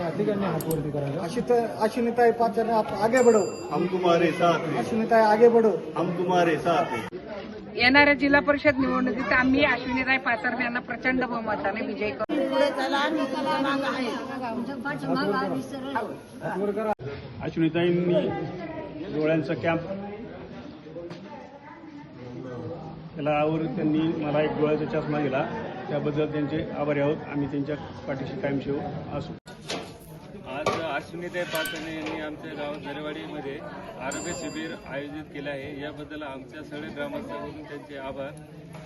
हात वरती अश्विनीताई पाचार आगे बढ़ो. हम तुम्हारे साथ हैं. अश्विनीताई आगे बढ़ो. हम तुम्हारे साथ हैं. येणाऱ्या जिल्हा परिषद निवडणुकीत आम्ही अश्विनीताई पाचरणे यांना प्रचंड बहुमताने विजय करू. हात वर करा. अश्विनीताईंनी डोळ्यांचा कॅम्प त्याला आवरून त्यांनी मला एक डोळ्याचा चष्मा दिला. त्याबद्दल त्यांचे आभारी आहोत. आम्ही त्यांच्या पाठीशी कायमशेव असू. आज सुनीताई पाचने यांनी आमच्या गाव दरेवाडीमध्ये आरोग्य शिबिर आयोजित केले आहे. याबद्दल आमच्या सगळे ग्रामस्थांकडून त्यांचे आभार.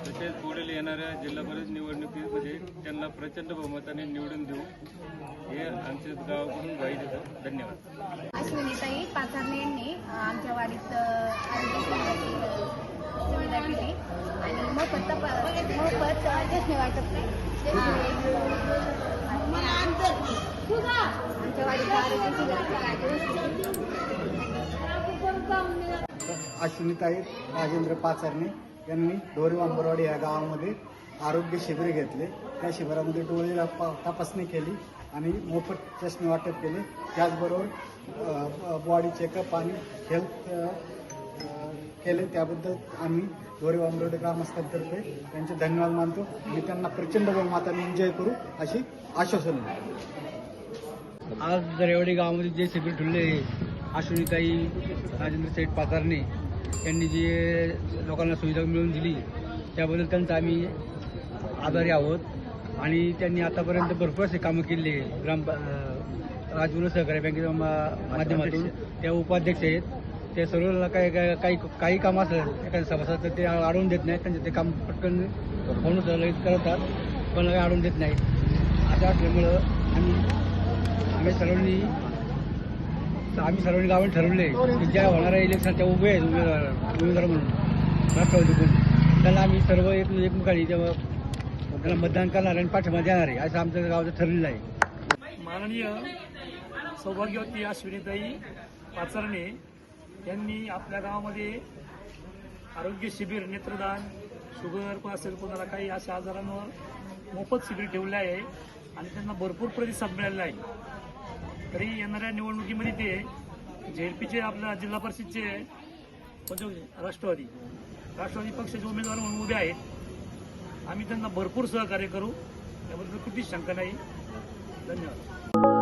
तसेच पुढील येणाऱ्या जिल्हा परिषद निवडणुकीमध्ये त्यांना प्रचंड बहुमताने निवडून देऊ. हे आमच्या गावाकडून ग्वाही देतो धन्यवाद. आज सुनीताई पाथर्णे यांनी आमच्या वाडीत आरोग्य सेवेची सुविधा केली. आणि मोफत मोफत अ, चष्मे वाटप आमच्या वाडीत आरोग्य शिबिर अश्विनीताई राजेंद्र पाचारणे यांनी ढोरे वांबरवाडी या गावामध्ये आरोग्य शिबिर घेतले. त्या शिबिरामध्ये डोळे तपासणी केली आणि मोफत चष्मे वाटप केले. त्याचबरोबर बॉडी चेकअप आणि हेल्थ केले. त्याबद्दल आम्ही ढोरे वांबरवाडी ग्रामस्थांतर्फे त्यांचे धन्यवाद मानतो. आणि त्यांना प्रचंड बहुमताने एन्जॉय करू अशी आश्वासन आज दरेवाडी गावामध्ये जे शिबिर ठेवले अश्विनीताई राजेंद्र सेठ पाचारणे यांनी जे लोकांना सुविधा मिळवून दिली त्याबद्दल त्यांचा आम्ही आभारी आहोत. आणि त्यांनी आतापर्यंत भरपूर असे कामं केले. ग्राम राजगुरू सहकारी बँकेच्या मा- माध्यमातून. त्या उपाध्यक्ष आहेत. त्या सर्व काही काही काही काही काम असेल एखाद्या सभासद तर ते अडवून देत नाहीत. त्यांचे ते काम पटकन होऊन करतात. पण काही अडवून देत नाहीत. असं असल्यामुळं आम्ही आम्ही सर्वांनी आम्ही सर्वांनी गावात ठरवले की ज्या होणाऱ्या इलेक्शनच्या उभे आहेत उमेदवार उमेदवार म्हणून. राष्ट्रवादीकडून त्यांना आम्ही सर्व एक एकमुखाने तेव्हा त्यांना मतदान करणार आणि पाठिंबा देणार आहे असं आमचं गावाचं ठरलेलं आहे. माननीय सौभाग्यवती अश्विनीताई पाचरणे यांनी आपल्या गावामध्ये आरोग्य शिबिर नेत्रदान शुगर असेल कोणाला काही अशा आजारांवर मोफत शिबिर ठेवले आहे आणि त्यांना भरपूर प्रतिसाद मिळालेला आहे. तरी येणाऱ्या निवडणुकीमध्ये ते झेडपीचे आपल्या जिल्हा परिषदचे कोणते राष्ट्रवादी. राष्ट्रवादी पक्षाचे उमेदवार म्हणून उभे आहेत. आम्ही त्यांना भरपूर सहकार्य करू. त्याबद्दल कुठलीच शंका नाही. धन्यवाद.